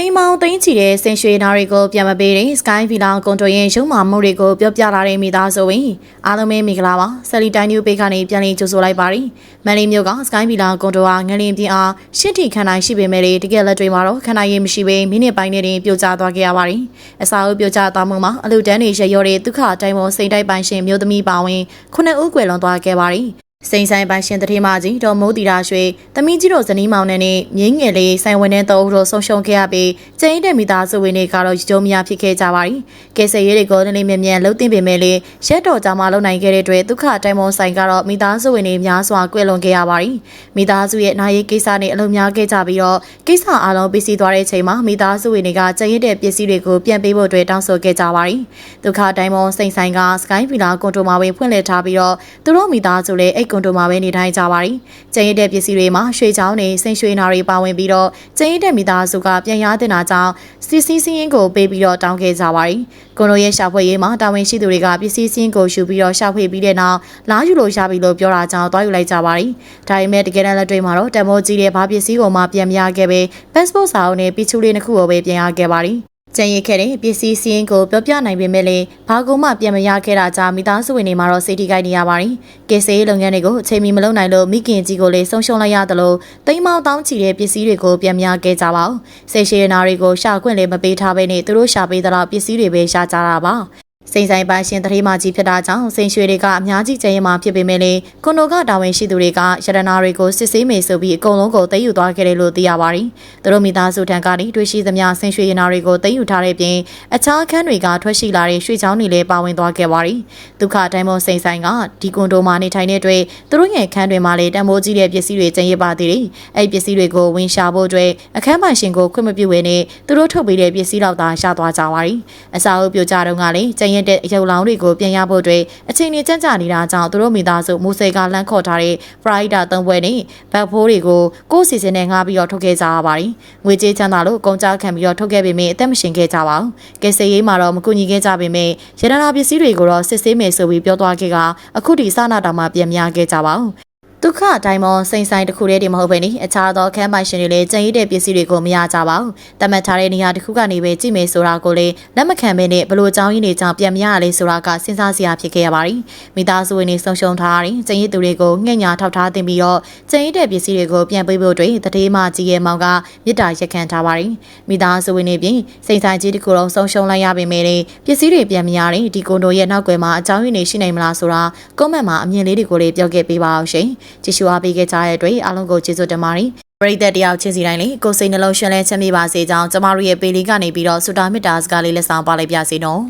တိမ်မောင်သိန်းချီတဲ့ဆင်ရွှေနာတွေကိုပြန်မပေးတဲ့ Sky Villa ကွန်တိုရဲ့ရုံမာမှုတွေကိုပြောပြလာတဲ့မိသားစုဝင်အားလုံးပဲမင်္ဂလာပါဆယ်လီတိုင်း뉴ပေးကနေပြန်လည်ကြိုဆိုလိုက်ပါရီမန်လေးမျိုးက Sky Villa ကွန်တိုဟာငလင်ပြင်းအားရှစ်ထီခန္ဓာရှိပေမဲ့တကယ်လက်တွေမှာတော့ခန္ဓာရည်မရှိဘဲမိနစ်ပိုင်းနဲ့တင်ပြိုကျသွားခဲ့ရပါရီအစာအုပ်ပြိုကျသွားမှုမှာအလူတန်းတွေရရောတဲ့ဒုက္ခတိုင်းပေါ်စိတ်တိုက်ပိုင်ရှင်မျိုးသမီးပါဝင်ခုနှစ်ဦးကွယ်လွန်သွားခဲ့ပါရီ စိန်ဆိုင်ပိုင်ရှင်တတိမကြီးဒေါ်မိုးတီရာရွှေသမီးကြီးတို့ဇနီးမောင်နှံနဲ့မြင်းငယ်လေးဆိုင်ဝင်တဲ့သုံးဦးတို့ဆုံရှုံခဲ့ရပြီးကျင်းတဲ့မိသားစုဝင်တွေကတော့ရုံးမရဖြစ်ခဲ့ကြပါသည်။ကဲဆယ်ရဲတွေကိုလည်းမြန်မြန်လှုပ်တင်ပေမဲ့လည်းရက်တော်ကြာမှလုံနိုင်ခဲ့တဲ့အတွက်ဒုက္ခတိုင်မွန်ဆိုင်ကတော့မိသားစုဝင်တွေများစွာကွဲလွန်ခဲ့ရပါသည်။မိသားစုရဲ့နာရီကိစ္စနဲ့အလုံများခဲ့ကြပြီးတော့ကိစ္စအလုံးပြီးစီးသွားတဲ့အချိန်မှာမိသားစုဝင်တွေကကျင်းတဲ့ပစ္စည်းတွေကိုပြန်ပေးဖို့အတွက်တောင်းဆိုခဲ့ကြပါသည်။ဒုက္ခတိုင်မွန်စိန်ဆိုင်က Sky Villa ကွန်တိုမှာပဲဖွင့်လှစ်ထားပြီးတော့သူတို့မိသားစုလည်းအိတ်ကွန်တိုမှာပဲနေထိုင်ကြပါရီကျင်းရတဲ့ပစ္စည်းတွေမှာရွှေချောင်းတွေစိန်ရွှေနာတွေပါဝင်ပြီးတော့ကျင်းရတဲ့မိသားစုကပြန်ရတဲ့နာကြောင့်စီစီစီရင်ကိုပေးပြီးတော့တောင်းခဲ့ကြပါရီကွန်တိုရဲ့ရှာဖွေရေးမှာတာဝန်ရှိသူတွေကပစ္စည်းစင်းကိုယူပြီးတော့ရှာဖွေပြီးတဲ့နောက်လာယူလို့ရပြီလို့ပြောတာကြောင့်တွားယူလိုက်ကြပါရီဒါပေမဲ့တကယ်တမ်းလက်တွေ့မှာတော့တမိုးကြီးတဲ့ဘာပစ္စည်းကိုမှပြန်မရခဲ့ပဲ passport စာအုပ်နဲ့ပီချူလေးတစ်ခုကိုပဲပြန်ရခဲ့ပါရီ ကျန်ရခဲ့တဲ့ပစ္စည်းစည်းကိုပြောပြနိုင်ပေမဲ့လည်းဘာကုမှပြန်မရခဲ့တာကြောင့်မိသားစုဝင်တွေမှာတော့စိတ်ထိခိုက်နေရပါတယ်။ကယ်ဆယ်ရေးလုပ်ငန်းတွေကိုအချိန်မီမလုပ်နိုင်လို့မိခင်ကြီးကိုလည်းဆုံးရှုံးလိုက်ရတယ်လို့တိမ်မောင်းတောင်းချီတဲ့ပစ္စည်းတွေကိုပြန်မရခဲ့ကြပါဘူး။ဆေးရှိရနာတွေကိုရှာခွင့်လည်းမပေးထားဘဲနဲ့သူတို့ရှာပေးသလောက်ပစ္စည်းတွေပဲရှာကြတာပါ။ စိန်ဆိုင်ပိုင်ရှင်တတိမကြီးဖြစ်တာကြောင့်စိန်ရွှေတွေကအများကြီးကျရင်မှဖြစ်ပေမဲ့လေကွန်ဒိုကတာဝန်ရှိသူတွေကရတနာတွေကိုစစ်ဆေးမေဆိုပြီးအကုန်လုံးကိုသိမ်းယူသွားခဲ့တယ်လို့သိရပါတယ်။သူတို့မိသားစုထံကနေတွေ့ရှိသမျှစိန်ရွှေရနာတွေကိုသိမ်းယူထားတဲ့ပြင်အခြားအခန်းတွေကထွက်ရှိလာတဲ့ရွှေချောင်းတွေလည်းပါဝင်သွားခဲ့ပါတယ်။ဒုက္ခတိုင်းမွန်စိန်ဆိုင်ကဒီကွန်ဒိုမှာနေထိုင်တဲ့အတွက်သူတို့ရဲ့အခန်းတွေမှာလည်းတံမိုးကြီးတဲ့ပစ္စည်းတွေကျန်ရပါသေးတယ်။အဲ့ပစ္စည်းတွေကိုဝင်ရှာဖို့အတွက်အခန်းပိုင်ရှင်ကိုခွင့်မပြုဘဲနဲ့သူတို့ထုတ်ပေးတဲ့ပစ္စည်းတော့သာရှာသွားကြပါတယ်။အစာအုပ်ပြကြတော့ကလည်းကျန်ရတဲ့ရုပ်လောင်းတွေကိုပြန်ရဖို့အတွက်အချိန်ကြီးကြန့်ကြာနေတာကြောင့်သူတို့မိသားစုမူဆယ်ကလမ်းခေါ်ထားတဲ့ Pride သုံးပွဲနဲ့ဘတ်ဖိုးတွေကိုကိုယ့်စီစဉ်နဲ့ငှားပြီးတော့ထုတ်ခဲ့ကြရပါတယ်။ငွေကြေးချမ်းသာလို့ကုန်ကြခံပြီးတော့ထုတ်ခဲ့ပေမဲ့အသက်မရှင်ခဲ့ကြပါဘူး။ကယ်ဆယ်ရေးမှာတော့မကူညီခဲ့ကြပေမဲ့ရတနာပစ္စည်းတွေကိုတော့စစ်ဆေးမယ်ဆိုပြီးပြောသွားခဲ့ကအခုဒီစနာတောင်မှပြန်များခဲ့ကြပါဘူး။ ဒုက္ခဒိုင်မွန်စိန်ဆိုင်တစ်ခုတည်းတည်းမဟုတ်ဘဲနေအခြားသောခန်းပိုင်ရှင်တွေလည်းကြံရည်တဲ့ပစ္စည်းတွေကိုမရကြပါဘူး။တတ်မှတ်ထားတဲ့နေရာတစ်ခုကနေပဲကြည့်မယ်ဆိုတာကိုလည်းလက်မခံဘဲနဲ့ဘလို့အကြောင်းရင်းတွေကြောင့်ပြန်မရရလဲဆိုတာကစဉ်းစားစရာဖြစ်ခဲ့ရပါတယ်။မိသားစုဝင်တွေဆုံးရှုံးထားတဲ့ကြံရည်သူတွေကိုငှက်ညာထောက်ထားတင်ပြီးတော့ကြံရည်တဲ့ပစ္စည်းတွေကိုပြန်ပေးဖို့အတွက်တတိမကြီးရဲ့မောင်ကမြစ်တာရက်ခံထားပါတယ်။မိသားစုဝင်တွေပြင်စိန်ဆိုင်ကြီးတစ်ခုလုံးဆုံးရှုံးလိုက်ရပေမဲ့ပစ္စည်းတွေပြန်မရတဲ့ဒီကွန်ဒိုရဲ့နောက်ွယ်မှာအကြောင်းရင်းတွေရှိနိုင်မလားဆိုတာကွန်မန့်မှာအမြင်လေးတွေကိုလည်းပြောခဲ့ပေးပါအောင်ရှင်။ကြည့်ရှုအားပေးခဲ့ကြတဲ့အတွက်အားလုံးကိုကျေးဇူးတင်ပါတယ်ပရိသတ်တယောက်ချင်းစီတိုင်းလေးကိုစိတ်နှလုံးရှင်လန်းချမ်းမြေပါစေကြောင်းကျမတို့ရဲ့ပေလီကနေပြီးတော့ဆုတောင်းမေတ္တာစကားလေးလက်ဆောင်ပါလိုက်ပြစေနော်